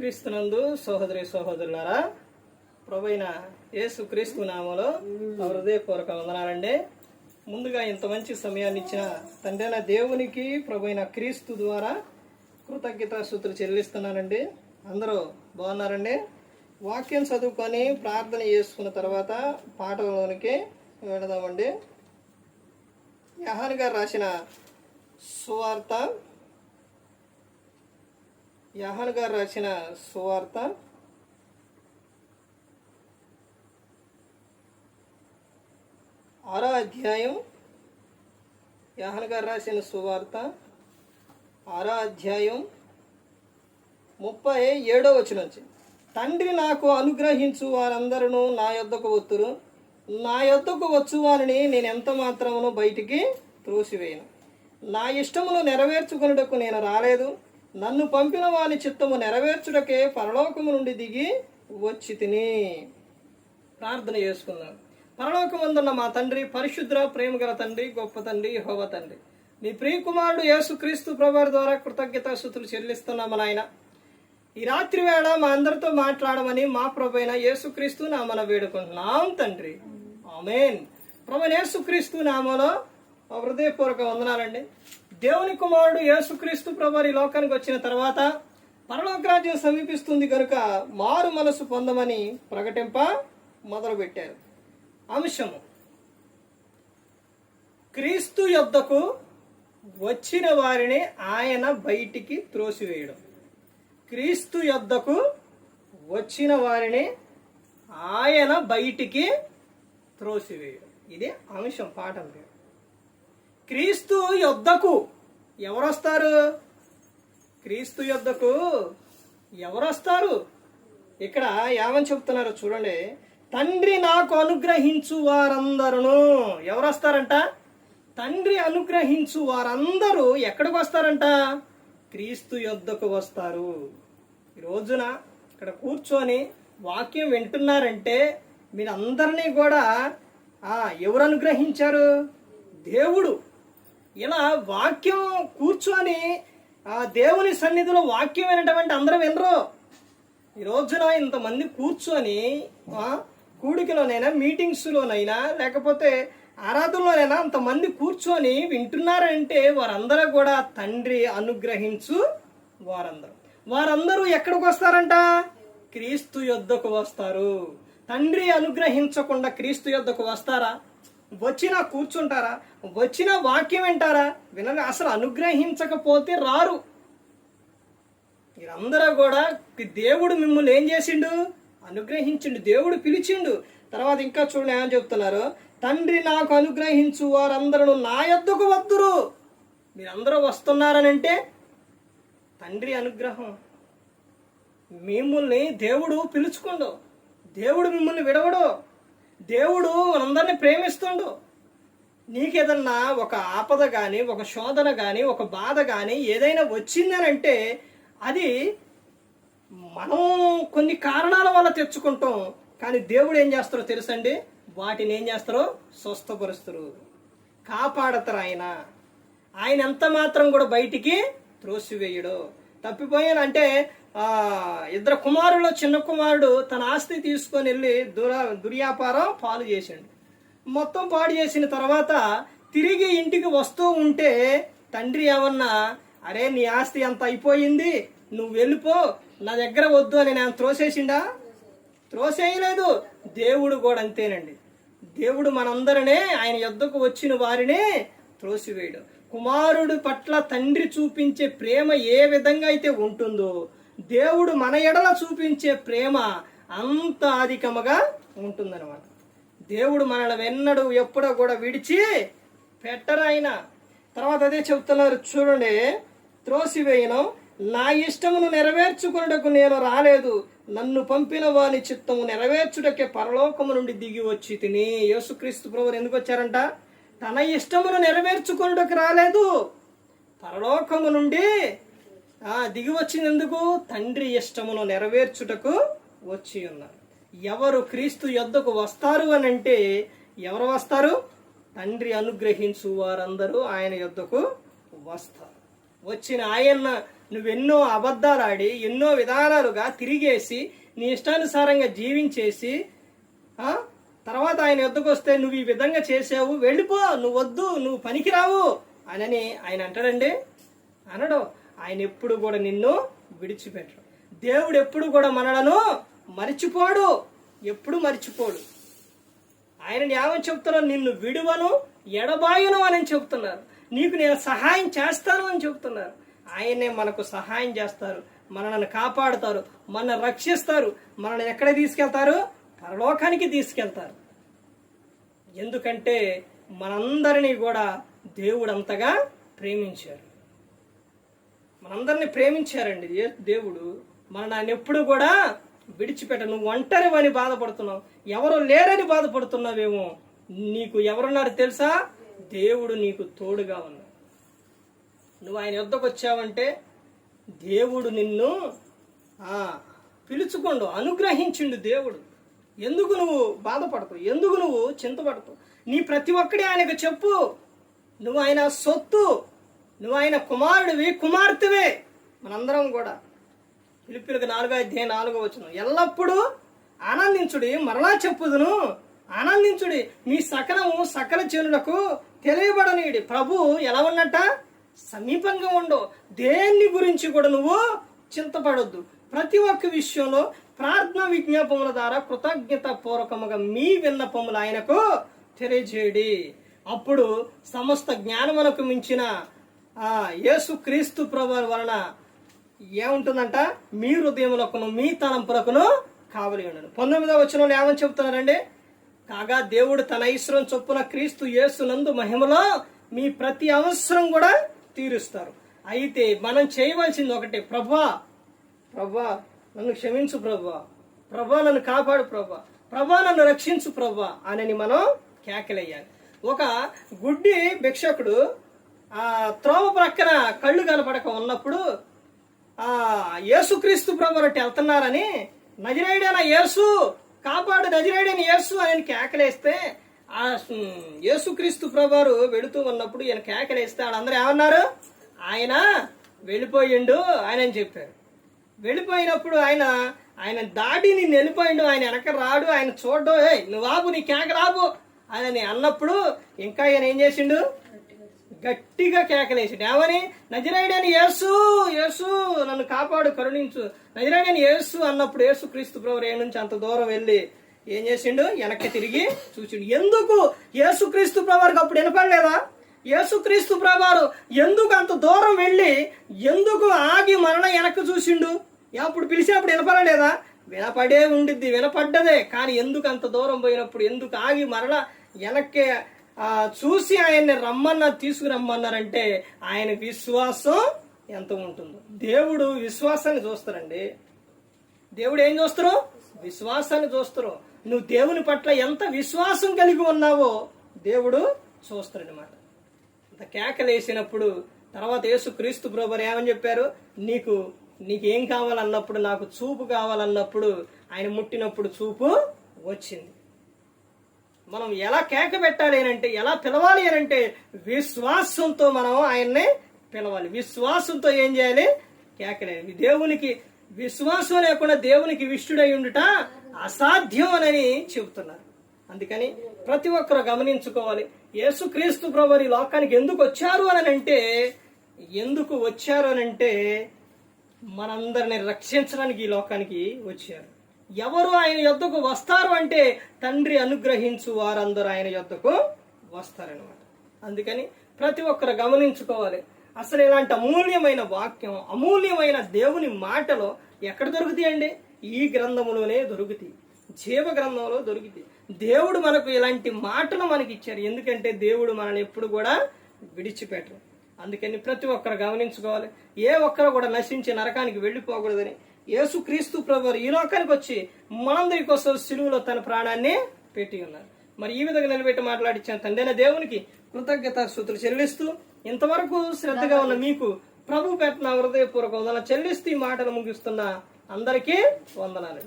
క్రీస్తునందు సహోదరి సహోదరులారా ప్రభైన యేసు క్రీస్తు నామలో హృదయపూర్వక వందనాలండి. ముందుగా ఇంత మంచి సమయాన్ని ఇచ్చిన తండ్రైన దేవునికి ప్రభైన క్రీస్తు ద్వారా కృతజ్ఞత సూత్రులు చెల్లిస్తున్నానండి. అందరూ బాగున్నారండి? వాక్యం చదువుకొని ప్రార్థన చేసుకున్న తర్వాత పాటలోనికి వెళదామండి. యహాన్ గారు రాసిన సువార్త యహన్ గారు రాసిన సువార్త. ఆరో అధ్యాయం. యహన్ గారు రాసిన సువార్త. ఆరో అధ్యాయం ముప్పై ఏడో వచ్చిన నుంచి తండ్రి నాకు అనుగ్రహించు వారందరూ నా యొద్దకు వత్తురు. నా యొద్దకు వచ్చు వారిని నేను ఎంత మాత్రమును బయటికి త్రోసివేయను. నా ఇష్టమును నెరవేర్చుకున్నటకు నేను రాలేదు. నన్ను పంపిన వాని చిత్తము నెరవేర్చుటకే పరలోకము నుండి దిగి వచ్చి తిని ప్రార్థన చేసుకుందాం పరలోకమందున్న మా తండ్రి పరిశుద్ర ప్రేమగల తండ్రి గొప్ప తండ్రి హోవ తండ్రి. నీ ప్రియకుమారుడు యేసుక్రీస్తు ప్రభారి ద్వారా కృతజ్ఞత స్థుతులు చెల్లిస్తున్నాము నాయన. ఈ రాత్రి వేళ మా అందరితో మాట్లాడమని మా ప్రభైన యేసుక్రీస్తు నామన వేడుకుంటున్నాం తండ్రి. ఆమెన్. ప్రభు యేసుక్రీస్తు నామలో హృదయపూర్వక వందనాలండి. దేవుని కుమారుడు యేసుక్రీస్తు ప్రభు ఈ లోకానికి వచ్చిన తర్వాత పరలోక రాజ్యం సమీపిస్తుంది కనుక మారు మనసు పొందమని ప్రకటింప మొదలుపెట్టారు. అంశము. క్రీస్తు యొద్దకు వచ్చిన వారిని ఆయన బయటికి త్రోసివేయడం. క్రీస్తు యొద్దకు వచ్చిన వారిని ఆయన బయటికి త్రోసివేయడం. ఇది అంశం పాఠం పేరు. క్రీస్తు యొద్దకు ఎవరొస్తారు? క్రీస్తు యొద్దకు ఎవరొస్తారు? ఇక్కడ ఏమని చెప్తున్నారు చూడండి. తండ్రి నాకు అనుగ్రహించు వారందరూ ఎవరొస్తారంట? తండ్రి అనుగ్రహించు వారందరూ ఎక్కడికి వస్తారంట? క్రీస్తు యొద్దకు వస్తారు. ఈ రోజున ఇక్కడ కూర్చొని వాక్యం వింటున్నారంటే మీరందరినీ కూడా ఎవరు అనుగ్రహించారు? దేవుడు. ఇలా వాక్యం కూర్చొని ఆ దేవుని సన్నిధిలో వాక్యం వినటమంటే అందరూ వినరు. ఈ రోజున ఇంతమంది కూర్చొని కూడికలోనైనా మీటింగ్స్లోనైనా లేకపోతే ఆరాధనలోనైనా అంతమంది కూర్చొని వింటున్నారంటే వారందరూ కూడా తండ్రి అనుగ్రహించు వారందరూ. వారందరూ ఎక్కడికి వస్తారంట? క్రీస్తు యొద్దకు వస్తారు. తండ్రి అనుగ్రహించకుండా క్రీస్తు యొద్దకు వస్తారా? వచ్చినా కూర్చుంటారా? వచ్చిన వాక్యం వింటారా? వినని అసలు అనుగ్రహించకపోతే రారు. మీరందరూ కూడా దేవుడు మిమ్మల్ని ఏం చేసిండు? అనుగ్రహించిండు. దేవుడు పిలిచిండు. తర్వాత ఇంకా చూడండి ఏమని చెప్తున్నారు? తండ్రి నాకు అనుగ్రహించు వారందరూ నా ఎద్దుకు వద్దురు. మీరందరూ వస్తున్నారనంటే తండ్రి అనుగ్రహం. మిమ్మల్ని దేవుడు పిలుచుకోండు. దేవుడు మిమ్మల్ని విడవడు. దేవుడు అందరిని ప్రేమిస్తుండు. నీకేదన్నా ఒక ఆపద కానీ ఒక శోధన కానీ ఒక బాధ కానీ ఏదైనా వచ్చిందనంటే అది మనం కొన్ని కారణాల వల్ల తెచ్చుకుంటాం. కానీ దేవుడు ఏం చేస్తారో తెలుసండి? వాటిని ఏం చేస్తారో స్వస్థపరుస్తారు. కాపాడతారు ఆయన. ఆయన ఎంత మాత్రం కూడా బయటికి త్రోసివేయడు. తప్పిపోయానంటే అంటే ఇద్దరు కుమారులు చిన్న కుమారుడు తన ఆస్తి తీసుకొని వెళ్ళి దురా దుర్యాపారం పాలు చేసిండు. మొత్తం పాడు చేసిన తర్వాత తిరిగి ఇంటికి వస్తూ ఉంటే తండ్రి ఏమన్నా అరే నీ ఆస్తి అంత అయిపోయింది నువ్వు వెళ్ళిపో నా దగ్గర వద్దు అని నేను త్రోసేసిండా? త్రోసేయలేదు. దేవుడు కూడా అంతేనండి. దేవుడు మనందరినే ఆయన యుద్ధకు వచ్చిన వారినే త్రోసివేయడు. కుమారుడు పట్ల తండ్రి చూపించే ప్రేమ ఏ విధంగా అయితే ఉంటుందో దేవుడు మన ఎడల చూపించే ప్రేమ అంత అధికముగా ఉంటుందన్నమాట. దేవుడు మనల్ని వెన్నడు ఎప్పుడో కూడా విడిచి పెట్టరాయన తర్వాత అదే చెప్తున్నారు చూడండి త్రోసివేయను నా ఇష్టమును నెరవేర్చుకున్నటకు నేను రాలేదు. నన్ను పంపిన వాని చిత్తము నెరవేర్చుటకే పరలోకము నుండి దిగి వచ్చి తిని. యేసుక్రీస్తు ప్రభువు ఎందుకు వచ్చారంట? తన ఇష్టమును నెరవేర్చుకున్నటకు రాలేదు. పరలోకము నుండి దిగి వచ్చినందుకు తండ్రి ఇష్టమును నెరవేర్చుటకు వచ్చి ఉన్నారు ఎవరు క్రీస్తు యొద్దకు వస్తారు అని అంటే ఎవరు వస్తారు? తండ్రి అనుగ్రహించు వారందరూ ఆయన యొద్దకు వస్తారు. వచ్చిన ఆయన నువ్వెన్నో అబద్ధాలు ఆడి ఎన్నో విధానాలుగా తిరిగేసి నీ ఇష్టానుసారంగా జీవించేసి తర్వాత ఆయన వద్దకు వస్తే నువ్వు ఈ విధంగా చేసావు వెళ్ళిపో నువ్వు వద్దు నువ్వు పనికిరావు అనని ఆయన అంటాడండి. అనడు. ఆయన ఎప్పుడు కూడా నిన్ను విడిచిపెట్టడు. దేవుడు ఎప్పుడు కూడా మనలను మరిచిపోడు. ఎప్పుడు మరిచిపోడు. ఆయన ఏమని చెప్తున్నారు నిన్ను విడువను ఎడబాయును అని చెప్తున్నారు నీకు నేను సహాయం చేస్తాను అని చెప్తున్నారు ఆయనే మనకు సహాయం చేస్తారు. మనల్ని కాపాడుతారు. మన రక్షిస్తారు. మనల్ని ఎక్కడ తీసుకెళ్తారు? పరలోకానికి తీసుకెళ్తారు. ఎందుకంటే మనందరినీ కూడా దేవుడు అంతగా ప్రేమించారు మనందరినీ ప్రేమించారండి ఏ- దేవుడు. మన ఆయన ఎప్పుడు కూడా విడిచిపెట్ట నువ్వు ఒంటరివని బాధపడుతున్నావు. ఎవరు లేరని బాధపడుతున్నావేమో నీకు ఎవరున్నారు తెలుసా? దేవుడు నీకు తోడుగా ఉన్నాడు. నువ్వు ఆయన యుద్ధకు వచ్చావంటే దేవుడు నిన్ను పిలుచుకోండు అనుగ్రహించిండు దేవుడు. ఎందుకు నువ్వు బాధపడతావు? ఎందుకు నువ్వు చింతపడతావు? నీ ప్రతి ఒక్కడి ఆయనకు చెప్పు. నువ్వు ఆయన సొత్తు. నువ్వు ఆయన కుమారుడివి కుమార్తెవే. మనందరం కూడా. పిలుపులకు నాలుగో అధ్యాయం నాలుగో వచ్చిన ఎల్లప్పుడూ ఆనందించుడి మరలా చెప్పుదును. ఆనందించుడి మీ సకలము సకల జనులకు తెలియబడనీయుడి. ప్రభు ఎలా ఉన్నట్ట సమీపంగా ఉండు. దేన్ని గురించి కూడా నువ్వు చింతపడొద్దు. ప్రతి ఒక్క విషయంలో ప్రార్థన విజ్ఞాపముల ద్వారా కృతజ్ఞత పూర్వకముగా మీ విన్నపములు ఆయనకు తెలియజేయడి. అప్పుడు సమస్త జ్ఞానమునకు మించిన యేసు క్రీస్తు ప్రభు వలన ఏముంటుందంట? మీ హృదయములకును మీ తలంపులకును కావలి ఉండను. పంతొమ్మిదవ వచ్చిన ఏమని చెప్తున్నారండి కాగా దేవుడు తన ఐశ్వరం చొప్పున క్రీస్తు యేసునందు మహిమలో మీ ప్రతి అవసరం కూడా తీరుస్తారు. అయితే మనం చేయవలసింది ఒకటే. ప్రభా ప్రభా నన్ను క్షమించు ప్రభా. ప్రభా నన్ను కాపాడు ప్రభా. ప్రభా నన్ను రక్షించు ప్రభా. అనని మనం కేకలేయాలి. ఒక గుడ్డి భిక్షకుడు త్రోవ ప్రక్కన కళ్ళు కనపడక ఉన్నప్పుడు ఆ యేసుక్రీస్తు ప్రభు వెళ్తున్నారని నజరేడైన యేసు కాపాడు నజరేడైన యేసు ఆయన కేకలేస్తే ఆ యేసుక్రీస్తు ప్రభువారు వెళుతూ ఉన్నప్పుడు ఈయన కేకలేస్తే వాళ్ళందరూ ఏమన్నారు? ఆయన వెళ్ళిపోయిండు ఆయన అని చెప్పారు. వెళ్ళిపోయినప్పుడు ఆయన ఆయన దాడిని వెళ్ళిపోయిండు ఆయన వెనక రాడు ఆయన చూడ్డు ఏ నువ్వు ఆపు నీ కేక రాబు అని అన్నప్పుడు ఇంకా ఆయన ఏం చేసిండు? గట్టిగా కేకలేసాడు. ఏమని? నజరాయుడని యేసు యేసు నన్ను కాపాడు కరుణించు. నజరాయుడని యేసు అన్నప్పుడు యేసు క్రీస్తు ప్రభు నుంచి అంత దూరం వెళ్ళి ఏం చేసిండు? వెనక్కి తిరిగి చూసిండు. ఎందుకు? యేసు క్రీస్తు అప్పుడు వినపడలేదా? యేసు క్రీస్తు ఎందుకు అంత దూరం వెళ్ళి ఎందుకు ఆగి మరణ వెనక్కి చూసిండు? అప్పుడు పిలిచినప్పుడు వినపడలేదా? వినపడే ఉండిద్ది వినపడ్డదే. కానీ ఎందుకు అంత దూరం పోయినప్పుడు ఎందుకు ఆగి మరణ వెనక్కి చూసి ఆయన్ని రమ్మన్నా తీసుకురమ్మన్నారంటే ఆయన విశ్వాసం ఎంత ఉంటుందో. దేవుడు విశ్వాసాన్ని చూస్తారండి. దేవుడు ఏం చూస్తారు? విశ్వాసాన్ని చూస్తారు. నువ్వు దేవుని పట్ల ఎంత విశ్వాసం కలిగి ఉన్నావో దేవుడు చూస్తాడనమాట అంత కేకలేసినప్పుడు తర్వాత యేసు క్రీస్తు బ్రోబర్ ఏమని చెప్పారు? నీకు నీకేం కావాలన్నప్పుడు నాకు చూపు కావాలన్నప్పుడు ఆయన ముట్టినప్పుడు చూపు వచ్చింది. మనం ఎలా కేక పెట్టాలి అని అంటే ఎలా పిలవాలి అని అంటే విశ్వాసంతో మనం ఆయన్ని పిలవాలి. విశ్వాసంతో ఏం చేయాలి? కేకలేదు దేవునికి విశ్వాసం లేకుండా దేవునికి విష్ణుడై ఉండుట అసాధ్యం అని చెబుతున్నారు. అందుకని ప్రతి ఒక్కరు గమనించుకోవాలి. యేసుక్రీస్తు ప్రభు ఈ లోకానికి ఎందుకు వచ్చారు అని అంటే ఎందుకు వచ్చారు అని అంటే మనందరిని రక్షించడానికి ఈ లోకానికి వచ్చారు. ఎవరు ఆయన యొద్దకు వస్తారు అంటే తండ్రి అనుగ్రహించు వారందరూ ఆయన యొద్దకు వస్తారనమాట అందుకని ప్రతి ఒక్కరు గమనించుకోవాలి. అసలు ఇలాంటి అమూల్యమైన వాక్యం అమూల్యమైన దేవుని మాటలు ఎక్కడ దొరుకుతాయండి? ఈ గ్రంథములోనే దొరుకుతాయి. జీవ గ్రంథంలో దొరుకుతాయి. దేవుడు మనకు ఇలాంటి మాటలు మనకి ఇచ్చారు ఎందుకంటే దేవుడు మనల్ని ఎప్పుడు కూడా విడిచిపెట్టరు. అందుకని ప్రతి ఒక్కరు గమనించుకోవాలి. ఏ ఒక్కరు కూడా నశించి నరకానికి వెళ్ళిపోకూడదని యేసు క్రీస్తు ప్రభు ఈ లోకానికి వచ్చి మనందరి కోసం సిలువలో తన ప్రాణాన్ని పెట్టి ఉన్నారు. మరి ఈ విధంగా నిలబెట్టి మాట్లాడించిన తండ్రి దేవునికి కృతజ్ఞత స్థుతులు చెల్లిస్తూ ఇంతవరకు శ్రద్ధగా ఉన్న మీకు ప్రభు పెట్టిన హృదయపూర్వక వందన చెల్లిస్తూ ఈ మాటలు ముగిస్తున్న అందరికీ వందనాలు.